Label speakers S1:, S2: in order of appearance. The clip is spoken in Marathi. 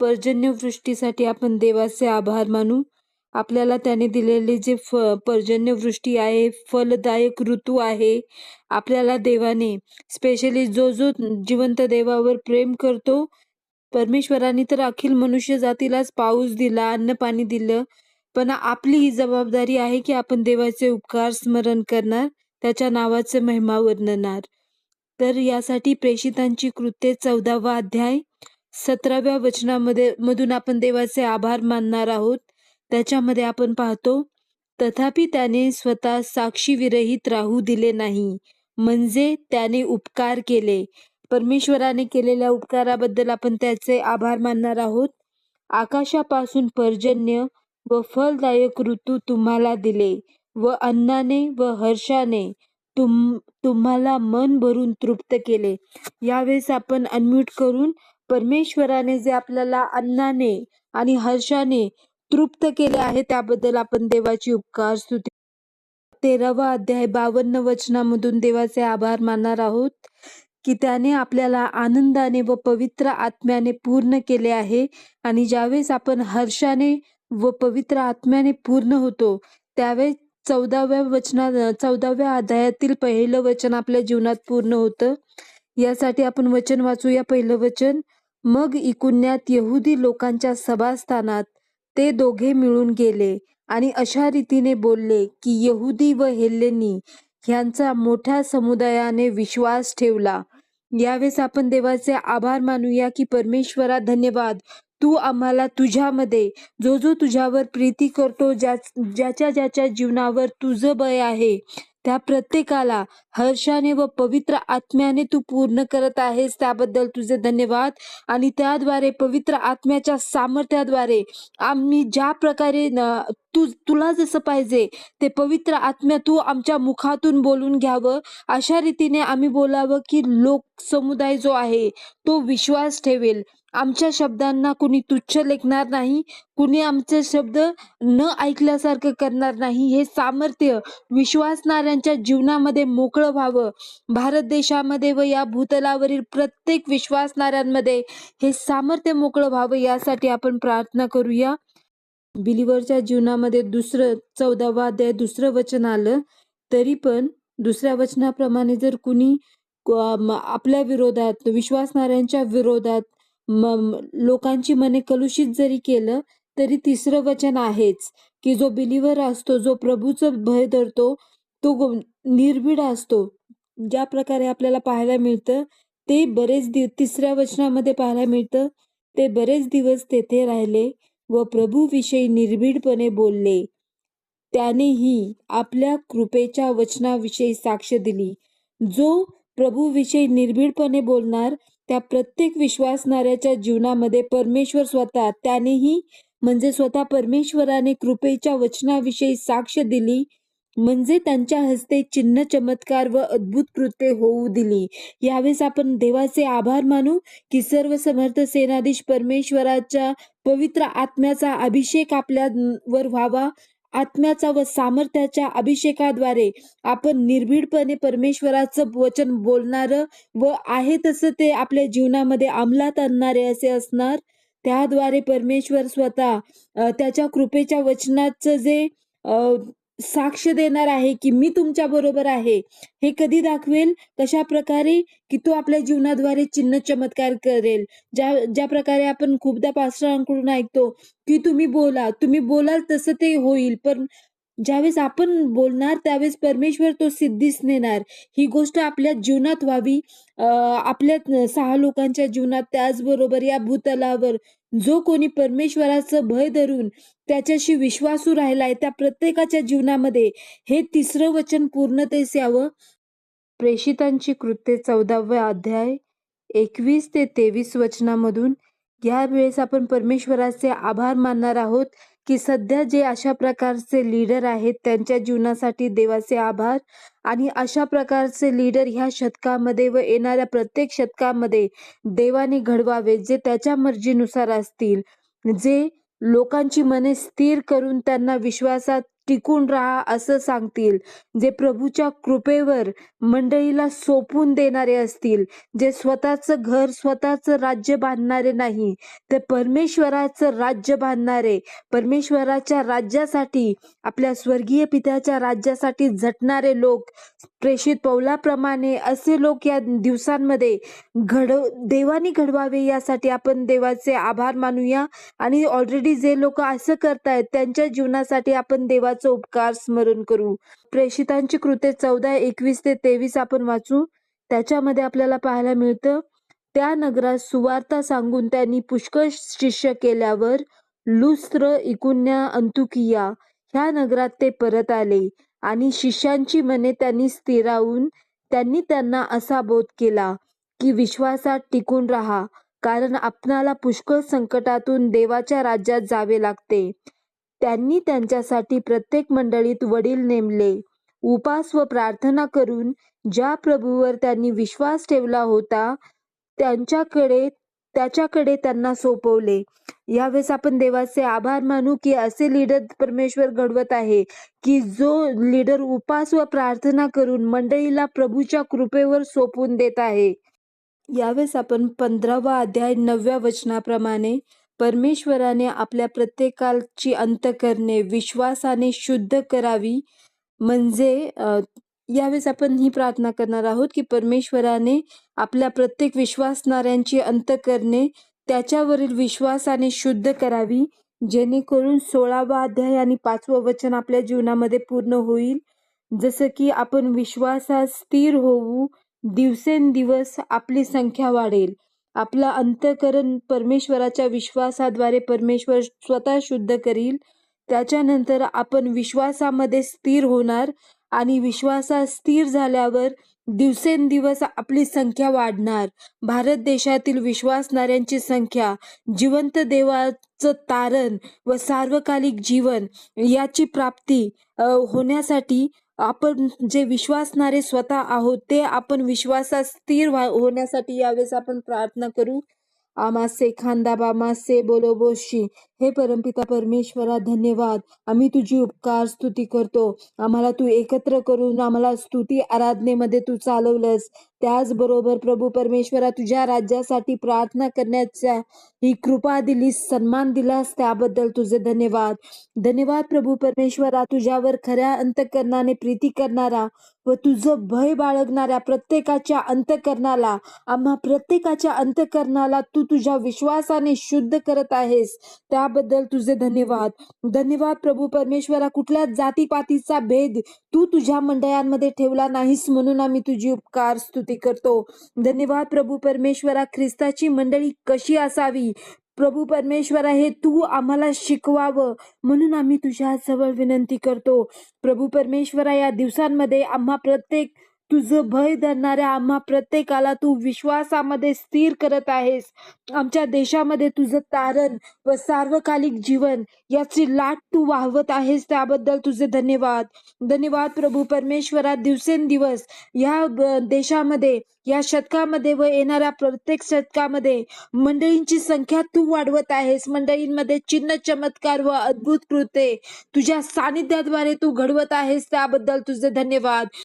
S1: पर्जन्यवृष्टीसाठी आपण देवाचे आभार मानू. आपल्याला त्याने दिलेले जे फ पर्जन्यवृष्टी आहे फलदायक ऋतू आहे आपल्याला देवाने स्पेशली जो जो जिवंत देवावर प्रेम करतो परमेश्वराने तर अखिल मनुष्य जातीलाच पाऊस दिला अन्न पाणी दिलं पण आपली ही जबाबदारी आहे की आपण देवाचे उपकार स्मरण करणार त्याच्या नावाचं महिमा वर्णणार. तर यासाठी प्रेषितांची कृत्ये चौदावा अध्याय सतराव्या वचनामध्ये मधून आपण देवाचे आभार मानणार आहोत. त्याच्यामध्ये आपण पाहतो तथापि त्याने स्वतः साक्षी विरहित राहू दिले नाही म्हणजे त्याने उपकार केले. परमेश्वराने केलेल्या उपकाराबद्दल आपण त्याचे आभार मानणार आहोत. आकाशापासून पर्जन्य व फलदायक ऋतू तुम्हाला दिले व अन्नाने व हर्षाने तुम तुम्हाला मन भरून तृप्त केले. यावेळेस आपण अनम्यूट करून परमेश्वराने जे आपल्याला अन्नाने आणि हर्षाने तृप्त केले आहे त्याबद्दल आपण देवाची उपकार स्तुती तेरावा अध्याय बावन्न वचनामधून देवाचे आभार मानणार आहोत की त्याने आपल्याला आनंदाने व पवित्र आत्म्याने पूर्ण केले आहे. आणि ज्यावेळेस आपण हर्षाने व पवित्र आत्म्याने पूर्ण होतो त्यावेळेस चौदाव्या वचना चौदाव्या अध्यायातील पहिलं वचन आपल्या जीवनात पूर्ण होतं. यासाठी आपण वचन वाचूया. पहिलं वचन मग इकुन्यात यहुदी लोकांच्या सभास्थानात ते दोघे मिळून गेले आणि अशा रीतीने बोलले की यहुदी व हेल्लेनी ह्यांचा मोठ्या समुदायाने विश्वास ठेवला. यावेळेस आपण देवाचे आभार मानूया की परमेश्वरा धन्यवाद. तू आम्हाला तुझ्यामध्ये जो जो तुझ्यावर प्रीती करतो ज्या ज्याच्या ज्याच्या जीवनावर तुझं बय आहे त्या प्रत्येकाला हर्षाने व पवित्र आत्म्याने तू पूर्ण करत आहेस त्याबद्दल तुझे धन्यवाद. आणि त्याद्वारे पवित्र आत्म्याच्या सामर्थ्याद्वारे आम्ही ज्या प्रकारे तू तुला जसं पाहिजे. ते पवित्र आत्म्या तू आमच्या मुखातून बोलून घ्यावं. अशा रीतीने आम्ही बोलावं की लोक समुदाय जो आहे तो विश्वास ठेवेल. आमच्या शब्दांना कुणी तुच्छ लेखणार नाही कुणी आमचे शब्द न ऐकल्यासारखं करणार नाही. हे सामर्थ्य विश्वासणाऱ्यांच्या जीवनामध्ये मोकळं व्हावं. भारत देशामध्ये व या भूतलावरील प्रत्येक विश्वासणाऱ्यांमध्ये हे सामर्थ्य मोकळं व्हावं यासाठी आपण प्रार्थना करूया. बिलिव्हरच्या जीवनामध्ये दुसरं चौदावा अध्याय दुसरं वचन आलं तरी पण दुसऱ्या वचनाप्रमाणे जर कुणी आपल्या विरोधात विश्वासणाऱ्यांच्या विरोधात म- लोकांची मने कलुषित जरी केलं तरी तिसरं वचन आहेच की जो बिलिव्हर असतो जो प्रभूचं भय धरतो तो निर्भीड असतो. ज्या प्रकारे आपल्याला पाहायला मिळतं ते बरेच दिव तिसऱ्या वचनामध्ये पाहायला मिळतं ते बरेच दिवस तेथे राहिले व प्रभूविषयी निर्भीडपणे बोलले. त्यानेही आपल्या कृपेच्या वचनाविषयी साक्ष दिली. जो प्रभूविषयी निर्भीडपणे बोलणार त्या प्रत्येक विश्वासणाऱ्याच्या जीवनामध्ये परमेश्वर स्वतः त्यानेही म्हणजे स्वतः परमेश्वराने कृपेच्या वचनाविषयी साक्ष दिली म्हणजे त्यांच्या हस्ते चिन्ह चमत्कार व अद्भुत कृत्ये होऊ दिली. यावेळेस आपण देवाचे आभार मानू की सर्व समर्थ सेनाधीश परमेश्वराच्या पवित्र आत्म्याचा अभिषेक आपल्या वर व्हावा. आत्म्याचा व सामर्थ्याच्या अभिषेकाद्वारे आपण निर्भीडपणे परमेश्वराचं वचन बोलणार व आहे तसं ते आपल्या जीवनामध्ये अंमलात आणणारे असे असणार. त्याद्वारे परमेश्वर स्वतः त्याच्या कृपेच्या वचनाचं जे साक्ष देणार आहे की मी तुमच्या बरोबर आहे हे कधी दाखवेल? कशा प्रकारे? की तो आपल्या जीवनाद्वारे चिन्ह चमत्कार करेल. ज्या ज्या प्रकारे आपण खूपदा पास्टरांकडून ऐकतो की तुम्ही बोला तुम्ही बोलाल तसं ते होईल पण ज्यावेळेस आपण बोलणार त्यावेळेस परमेश्वर तो सिद्धीस नेणार. ही गोष्ट आपल्या जीवनात व्हावी. आपल्या सहा लोकांच्या जीवनात त्याचबरोबर या भूतलावर जो कोणी परमेश्वराचं भय धरून त्याच्याशी विश्वासू राहिलाय त्या प्रत्येकाच्या जीवनामध्ये हे तिसरं वचन पूर्णतेस यावं. प्रेषितांची कृत्ये चौदाव्या अध्याय एकवीस ते तेवीस वचनामधून या वेळेस आपण परमेश्वराचे आभार मानणार आहोत. की सध्या जे अशा प्रकारचे लीडर आहेत त्यांच्या जीवनासाठी देवाचे आभार. आणि अशा प्रकारचे लीडर ह्या शतकामध्ये व येणाऱ्या प्रत्येक शतकामध्ये देवाने घडवावे जे त्याच्या मर्जीनुसार असतील. जे लोकांची मने स्थिर करून त्यांना विश्वासात टिकून राहा असं सांगतील. जे प्रभूच्या कृपेवर मंडळीला सोपून देणारे असतील जे स्वतःचं घर स्वतःचं राज्य बांधणारे नाही तर परमेश्वराचं राज्य बांधणारे परमेश्वराच्या राज्यासाठी आपल्या स्वर्गीय पित्याच्या राज्यासाठी झटणारे लोक प्रेषित पौलाप्रमाणे असे लोक या दिवसांमध्ये घड देवानी घडवावे यासाठी आपण देवाचे आभार मानूया. आणि ऑलरेडी जे लोक असं करतायत त्यांच्या जीवनासाठी आपण देवाचा उपकार स्मरण करू. प्रेषितांची कृते चौदा एकवीस ते तेवीस आपण वाचू. त्याच्यामध्ये आपल्याला पाहायला मिळतं त्या नगरात सुवार्ता सांगून त्यांनी पुष्कळ शिष्य केल्यावर लुस्त्र इकुन्या अंतुकिया ह्या नगरात ते परत आले आणि शिष्यांची मने त्यांनी स्थिरावून त्यांनी त्यांना असा बोध केला की विश्वासात टिकून राहा कारण आपणाला पुष्कळ संकटातून देवाच्या राज्यात जावे लागते. त्यांनी त्यांच्यासाठी प्रत्येक मंडळीत वडील नेमले. उपास व प्रार्थना करून ज्या प्रभूवर त्यांनी विश्वास ठेवला होता त्यांच्याकडे त्याच्याकडे त्यांना सोपवले. यावेळेस आपण देवाचे आभार मानू की असे लीडर परमेश्वर घडवत आहे की जो लीडर उपास व प्रार्थना करून मंडळीला प्रभूच्या कृपेवर सोपवून देत आहे. यावेळेस आपण पंधरावा अध्याय नवव्या वचनाप्रमाणे परमेश्वराने आपल्या प्रत्येकाची अंतकरणे विश्वासाने शुद्ध करावी. म्हणजे यावेळेस आपण ही प्रार्थना करणार आहोत की परमेश्वराने आपल्या प्रत्येक विश्वासणाऱ्यांची अंतकरणे त्याच्यावरील विश्वासाने शुद्ध करावी. जेणेकरून सोळावा अध्याय आणि पाचवं वचन आपल्या जीवनामध्ये पूर्ण होईल. जसं की आपण विश्वासात स्थिर होऊ दिवसेंदिवस आपली संख्या वाढेल. आपला अंतकरण परमेश्वराच्या विश्वासाद्वारे परमेश्वर स्वतः शुद्ध करील. त्याच्यानंतर आपण विश्वासामध्ये स्थिर होणार आणि विश्वासात स्थिर झाल्यावर दिवसेंदिवस आपली संख्या वाढणार. भारत देशातील विश्वासणाऱ्यांची संख्या जिवंत देवाचं तारण व सार्वकालिक जीवन याची प्राप्ती होण्यासाठी आपण जे विश्वासणारे स्वतः आहोत ते आपण विश्वासात स्थिर होण्यासाठी यावेळेस आपण प्रार्थना करू. आमासे खांदा बामासे बोलो बोशी हे परमपिता परमेश्वरा धन्यवाद. आम्ही तुझी उपकार स्तुती करतो. आम्हाला तू एकत्र करून आम्हाला स्तुती आराधनेमध्ये तू चालवलंस. त्याचबरोबर प्रभू परमेश्वरा तुझ्या राज्यासाठी प्रार्थना करण्याच्या ही कृपा दिलीस सन्मान दिलास त्याबद्दल तुझे धन्यवाद. धन्यवाद प्रभू परमेश्वरा तुझ्यावर खऱ्या अंतकरणाने प्रीती करणारा व तुझं भय बाळगणाऱ्या प्रत्येकाच्या अंतकरणाला आम्हा प्रत्येकाच्या अंतकरणाला तू तुझ्या विश्वासाने शुद्ध करत आहेस. त्या त्याबद्दल तुझे धन्यवाद. धन्यवाद प्रभू परमेश्वरा कुठल्या जातीपातीचा भेद तू तुझ्या मंडळांमध्ये ठेवला नाहीस म्हणून आम्ही तुझी उपकार स्तुती करतो. धन्यवाद प्रभू परमेश्वरा ख्रिस्ताची मंडळी कशी असावी? प्रभू परमेश्वरा हे तू आम्हाला शिकवावं म्हणून आम्ही तुझ्या जवळ विनंती करतो. प्रभू परमेश्वरा या दिवसांमध्ये आम्हा प्रत्येक तुझं भय धरणाऱ्या आम्हा प्रत्येकाला तू विश्वासामध्ये स्थिर करत आहेस. आमच्या देशामध्ये तुझं तारण व सार्वकालिक जीवन याची लाट तू वाहवत आहेस त्याबद्दल तुझे धन्यवाद. धन्यवाद प्रभू परमेश्वरा दिवसेंदिवस या देशामध्ये या शतकामध्ये व येणाऱ्या प्रत्येक शतकामध्ये मंडळींची संख्या तू वाढवत आहेस. मंडळींमध्ये चिन्ह चमत्कार व अद्भुत कृते तुझ्या सानिध्याद्वारे तू घडवत आहेस त्याबद्दल तुझे धन्यवाद.